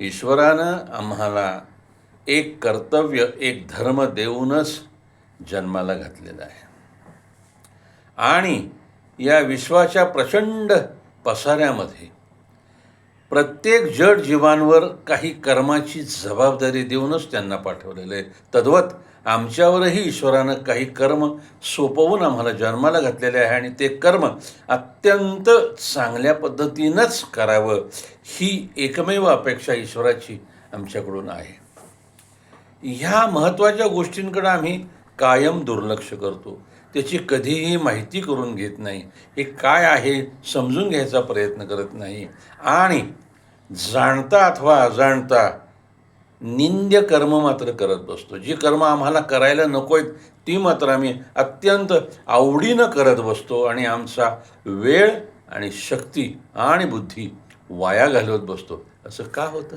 ईश्वरानं आम्हाला एक कर्तव्य एक धर्म देऊनच जन्माला घातलेला आहे. आणि या विश्वाच्या प्रचंड पसाऱ्यामध्ये प्रत्येक जड जीवांवर काही कर्माची जबाबदारी देऊनच त्यांना पाठवलेलं आहे. तद्वत आमच्यावरही ईश्वरानं काही कर्म सोपवून आम्हाला जन्माला घातलेले आहे आणि ते कर्म अत्यंत चांगल्या पद्धतीनंच करावं ही एकमेव अपेक्षा ईश्वराची आमच्याकडून आहे. ह्या महत्त्वाच्या गोष्टींकडं आम्ही कायम दुर्लक्ष करतो. त्याची कधीही माहिती करून घेत नाही. हे काय आहे समजून घ्यायचा प्रयत्न करत नाही. आणि जाणता अथवा अजाणता निंद्य कर्म मात्र करत बसतो. जी कर्म आम्हाला करायला नको आहेत ती मात्र आम्ही अत्यंत आवडीनं करत बसतो आणि आमचा वेळ आणि शक्ती आणि बुद्धी वाया घालवत बसतो. असं का होतं?